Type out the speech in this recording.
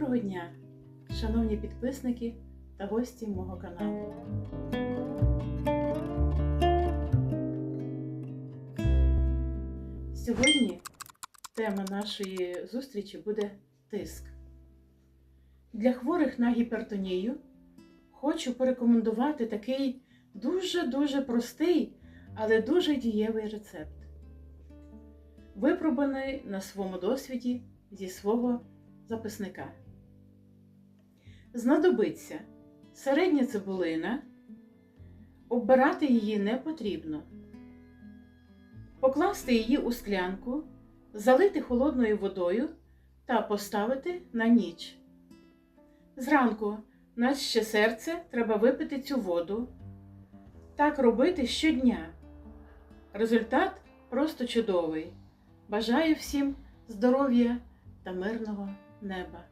Доброго дня, шановні підписники та гості мого каналу. Сьогодні тема нашої зустрічі буде тиск. Для хворих на гіпертонію хочу порекомендувати такий дуже-дуже простий, але дуже дієвий рецепт. Випробаний на своєму досвіді зі свого записника. Знадобиться середня цибулина, оббирати її не потрібно. Покласти її у склянку, залити холодною водою та поставити на ніч. Зранку на ще серце треба випити цю воду. Так робити щодня. Результат просто чудовий. Бажаю всім здоров'я та мирного неба.